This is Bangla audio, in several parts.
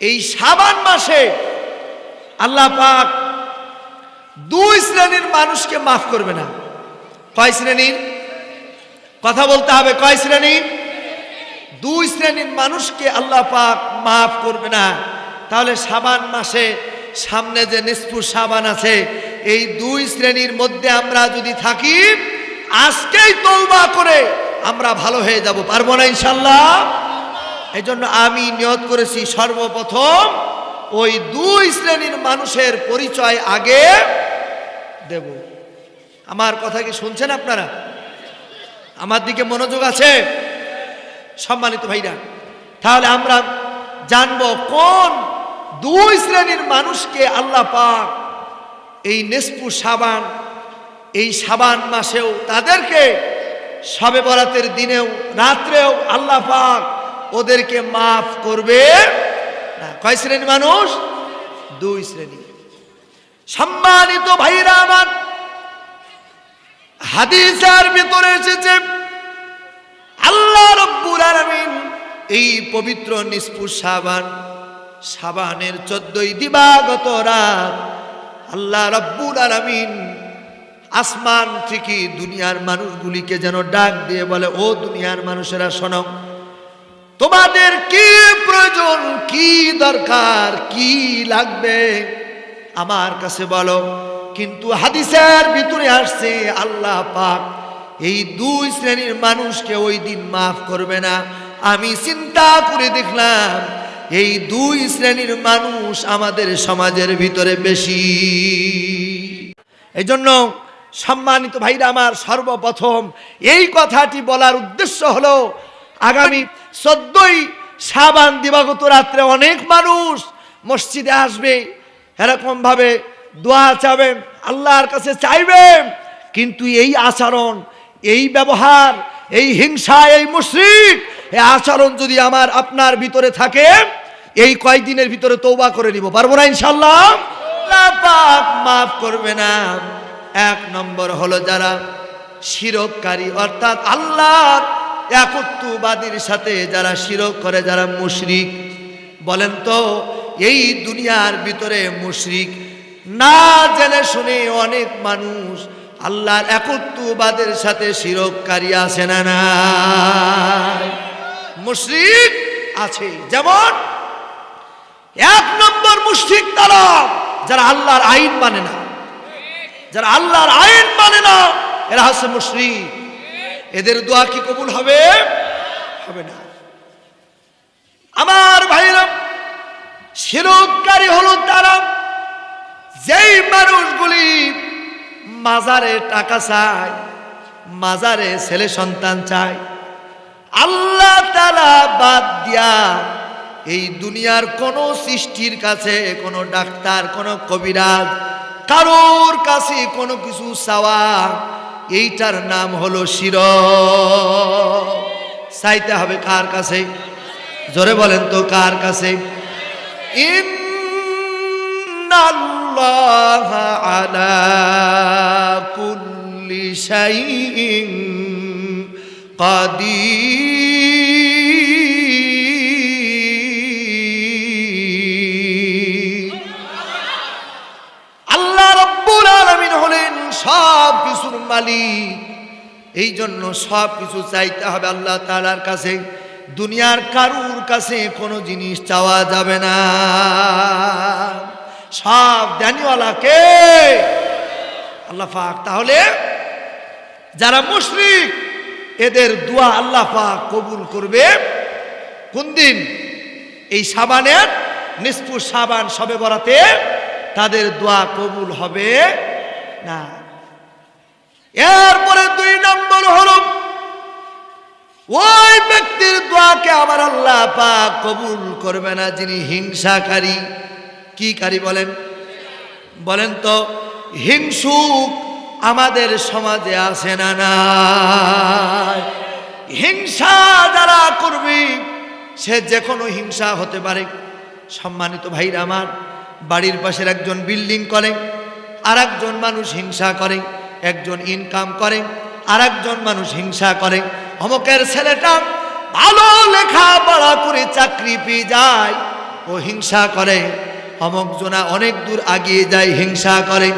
এই সাবান মাসে আল্লাহ পাক দুই শ্রেণির মানুষকে মাফ করবে না। কয় শ্রেণির? কথা বলতে হবে, কয় শ্রেণি দুই শ্রেণির মানুষকে আল্লাহ পাক মাফ করবে না। তাহলে সাবান মাসে সামনে যে নিষ্পুর সাবান আছে, এই দুই শ্রেণির মধ্যে আমরা যদি থাকি, আজকেই তৌবা করে আমরা ভালো হয়ে যাব। পারব না ইনশাল্লাহ এই জন্য আমি নিয়ত করেছি সর্বপ্রথম ওই দুই শ্রেণির মানুষের পরিচয় আগে দেব। আমার কথা কি শুনছেন আপনারা? আমার দিকে মনোযোগ আছে? সম্মানিত ভাইরা, তাহলে আমরা জানব কোন দুই শ্রেণির মানুষকে আল্লাহ পাক এই নেসপু সাবান, এই সাবান মাসেও তাদেরকে সবে বরাতের দিনেও, রাত্রেও আল্লাহ পাক ওদেরকে মাফ করবে না। কয় শ্রেণির মানুষ? দুই শ্রেণি। সম্মানিত ভাইরা আমার হাদিসের ভিতরে এসেছে, আল্লাহ রব্বুল আলামিন এই পবিত্র নিষ্পুর সাবান, সাবানের চোদ্দই দিবাগত রাত আল্লাহ রব্বুল আলামিন আসমান থেকে দুনিয়ার মানুষগুলিকে যেন ডাক দিয়ে বলে, ও দুনিয়ার মানুষেরা শোনো তোমাদের কি প্রয়োজন? কি দরকার? কি লাগবে? আমার কাছে বলো। কিন্তু হাদিসের ভিতরে আসছে, আল্লাহ পাক এই দুই শ্রেণির মানুষকে ওই দিন মাফ করবে না। আমি চিন্তা করে দেখলাম, এই দুই শ্রেণির মানুষ আমাদের সমাজের ভিতরে বেশি। এই জন্য সম্মানিত ভাইরা আমার সর্বপ্রথম এই কথাটি বলার উদ্দেশ্য হলো, আগামী চোদ্দই সাবান দিবাগত রাত্রে অনেক মানুষ মসজিদে আসবে এরকম ভাবে দোয়া চাবেন, আল্লাহর কাছে চাইবেন। কিন্তু এই আচরণ, এই ব্যবহার, এই হিংসা, এই মুশ্রিক, এই আচরণ যদি আমার আপনার ভিতরে থাকে, এই কয়েকদিনের ভিতরে তৌবা করে নিব। পারব না ইনশাল্লাহ মাফ করবে না। এক নম্বর হলো যারা শিরককারী অর্থাৎ আল্লাহর একত্ববাদীর সাথে যারা শিরক করে, যারা মুশরিক, বলেন তো, এই দুনিয়ার ভিতরে মুশরিক না জেনে শুনে অনেক মানুষ আল্লাহর একত্ববাদের সাথে শিরককারী আছে না না মুশরিক আছে। যেমন এক নম্বর মুশরিক তারা, যারা আল্লাহর আইন মানে না। যারা আল্লাহর আইন মানে না, এরা হচ্ছে মুশরিক। এদের দোয়া কি কবুল হবে? হবে না। আমার ভাইরা শিরককারী হলো তারা যেই মানুষগুলি মাজারে টাকা চায়, মাজারে ছেলে সন্তান চায়, আল্লাহ তালা বাদ দিয়া এই দুনিয়ার কোন সৃষ্টির কাছে, কোন ডাক্তার, কোনো কবিরাজ, কারোর কাছে কোনো কিছু চাওয়া এইটার নাম হলো শির চাইতে হবে কার কাছে? জোরে বলেন তো, কার কাছে? কুল্লি সাই কাদির। মালিক এই জন্য সব কিছু চাইতে হবে আল্লাহ তালার কাছে। দুনিয়ার কারুর কাছে কোনো জিনিস চাওয়া যাবে না। সব দানিওয়ালা কে? আল্লাহ পাক। তাহলে যারা মুশরিক, এদের দোয়া আল্লাহ পাক কবুল করবে। কোন দিন? এই সাবানের নিষ্পুর সাবান সবে বরাতে তাদের দোয়া কবুল হবে না। এরপরে দুই নম্বর হল, ওই ব্যক্তির দোয়াকে আমার আল্লাহ পাক কবুল করবে না যিনি হিংসাকারী। কি কারি বলেন? বলেন তো, হিংসুক আমাদের সমাজে আসে না নাই? হিংসা যারা করবে, সে যে কোনো হিংসা হতে পারে। সম্মানিত ভাইরা আমার, বাড়ির পাশের একজন বিল্ডিং করে আর মানুষ হিংসা করে। একজন ইনকাম করে আর একজন মানুষ হিংসা করে। অমকের ছেলেটা ভালো লেখাপড়া করে চাকরি পেয়ে যায়, ও হিংসা করে। অমক জনা অনেক দূর আগিয়ে যায়, হিংসা করে।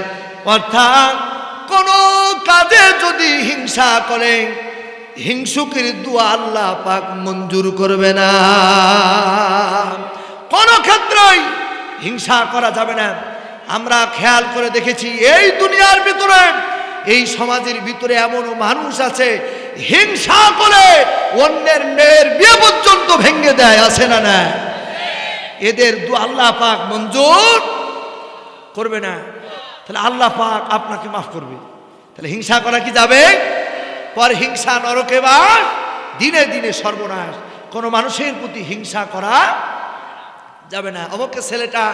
অর্থাৎ কোন কাজে যদি হিংসা করে, হিংসুকের দোয়া আল্লাহ পাক মঞ্জুর করবে না। কোন ক্ষেত্রেই হিংসা করা যাবে না। আমরা খেয়াল করে দেখেছি, এই দুনিয়ার ভিতরে এই সমাজের ভিতরে এমনও মানুষ আছে, হিংসা করে অন্যের মেয়ের বিয়ে পর্যন্ত ভেঙে দেয়, আছে না না এদের দু আল্লাহ পাক মঞ্জুর করবে না। তাহলে আল্লাহ পাক আপনাকে মাফ করবে। তাহলে হিংসা করা কি যাবে? পর হিংসা নরকে বাস দিনে দিনে সর্বনাশ। কোনো মানুষের প্রতি হিংসা করা যাবে না। অমুকে ছেলেটা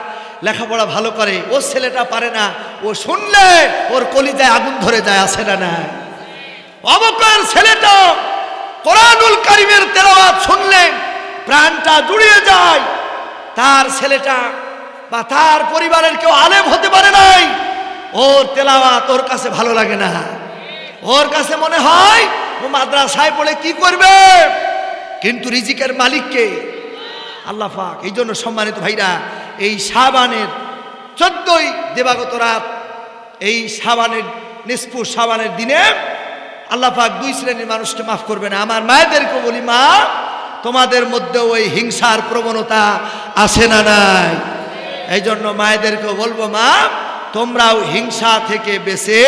লেখাপড়া ভালো করে, ও ছেলেটা পারে না। ও শুনলে ওর কলিতায় আগুন ধরে যায়, আসে না না অমুকের ছেলেটা কোরআনুল কারিমের তেলাওয়াত শুনলে প্রাণটা জুড়িয়ে যায়। তার ছেলেটা বা তার পরিবারের কেউ আলেম হতে পারে নাই। ওর তেলাওয়াত ওর কাছে ভালো লাগে না। ওর কাছে মনে হয়, ও মাদ্রাসায় পড়ে কি করবে? কিন্তু রিজিকের মালিককে আল্লাহ পাক, এই জন্য সম্মানিত ভাইরা, এই সাবানের চোদ্দই দেবাগত রাত, এই সাবানের, নিষ্পুর সাবানের দিনে আল্লাহ পাক দুই শ্রেণির মানুষকে মাফ করবে না আমার মায়েদেরকে বলি মা, তোমাদের মধ্যে ওই হিংসার প্রবণতা আসে না নাই? এই জন্য মায়েদেরকে বলব মা, তোমরাও হিংসা থেকে বেঁচে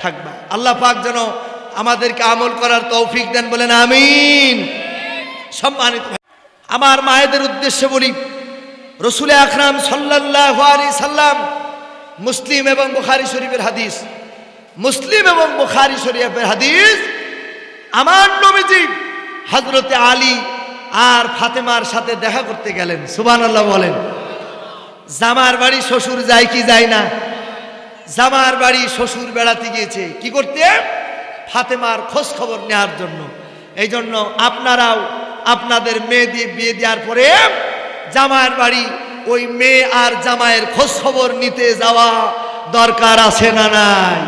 থাকবা। আল্লাহ পাক যেন আমাদেরকে আমল করার তৌফিক দেন বলেন, আমিন। সম্মানিত আমার মায়েদের উদ্দেশ্যে বলি, রসুল আকরাম সাল্লাহ আলি সাল্লাম মুসলিম এবং বুখারি শরীফের হাদিস, মুসলিম এবং বুখারি শরীফের হাদিস, আমার নবীজি হজরতে আলী আর ফাতেমার সাথে দেখা করতে গেলেন সুবান আল্লাহ বলেন। জামার বাড়ি শ্বশুর যায় কি যায় না? জামার বাড়ি শ্বশুর বেড়াতে গিয়েছে, কি করতে? ফাতেমার খোঁজ খবর নেওয়ার জন্য। এই জন্য আপনারাও আপনাদের মেয়ে দিয়ে বিয়ে দেওয়ার পরে জামার বাড়ি, ওই মেয়ে আর জামাইয়ের খোঁজ খবর নিতে যাওয়া দরকার আছে না নাই?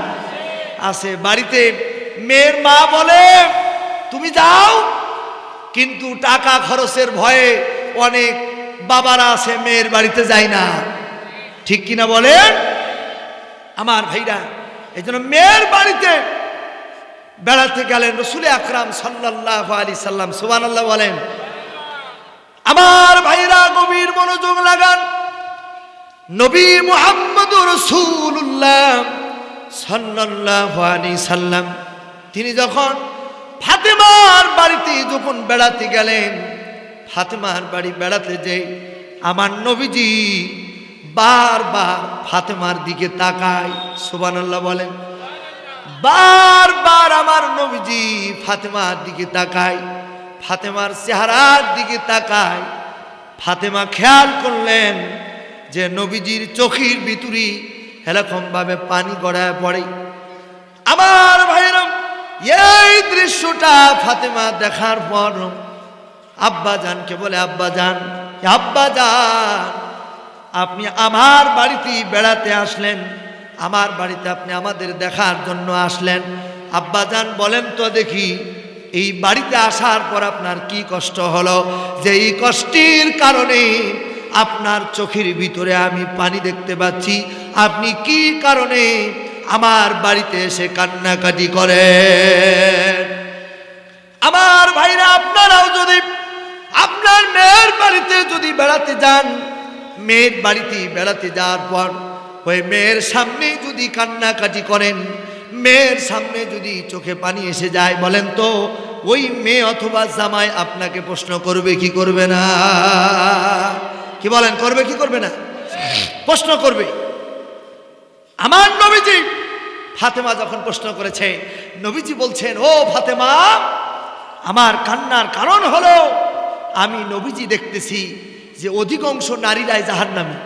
আছে। বাড়িতে মেয়ের মা বলে, তুমি যাও। কিন্তু টাকা খরচের ভয়ে অনেক বাবারা আছে, মেয়ের বাড়িতে যায় না। ঠিক কিনা বলেন? আমার ভাইরা, এই জন্য মেয়ের বাড়িতে বেড়াতে গেলেন রসুল আকরাম সাল্লাহ আলী সাল্লাম সুবান আল্লাহ বলেন, আমার ভাইরা গভীর মনোযোগ লাগান। নবী মোহাম্মদ রসুল্লাহ সাল্লাহ আলী সাল্লাম। তিনি যখন ফাতেমার বাড়িতে যখন বেড়াতে গেলেন, ফাতেমার বাড়ি বেড়াতে যে আমার নবীজি বারবার ফাতেমার দিকে তাকায় সুবানাল্লাহ বলেন বারবার আমার নবীজি ফাতেমার দিকে তাকায়, ফাতেমার চেহারার দিকে তাকায়। ফাতেমা খেয়াল করলেন যে নবীজির চোখের ভিতরি এরকম ভাবে পানি গড়ায় পড়ে। আমার ভাইয়েরাম, এই দৃশ্যটা ফাতেমা দেখার পর আব্বা জানকে বলে আব্বা জান আব্বা জান আপনি আমার বাড়িতে বেড়াতে আসলেন। আমার বাড়িতে আপনি আমাদের দেখার জন্য আসলেন। আব্বা জান বলেন তো দেখি, এই বাড়িতে আসার পর আপনার কি কষ্ট হলো? যে এই কষ্টের কারণে আপনার চোখের ভিতরে আমি পানি দেখতে পাচ্ছি। আপনি কি কারণে আমার বাড়িতে এসে কান্নাকাটি করেন? আমার ভাইরা, আপনারাও যদি আপনার মেয়ের বাড়িতে যদি বেড়াতে যান, মেয়ের বাড়িতে বেড়াতে যাওয়ার পর ওই মেয়ের সামনে যদি কান্নাকাটি করেন, মেয়ের সামনে যদি চোখে পানি এসে যায়, বলেন তো, ওই মেয়ে অথবা জামাই আপনাকে প্রশ্ন করবে, কি করবে না? কি বলেন, করবে, কি করবে না? প্রশ্ন করবে। আমার নবীজি ফাতেমা যখন প্রশ্ন করেছে, নবীজি বলছেন, ও ফাতেমা, আমার কান্নার কারণ হলো, আমি নবীজি দেখতেছি যে অধিকাংশ নারীরাই জাহান্নামী।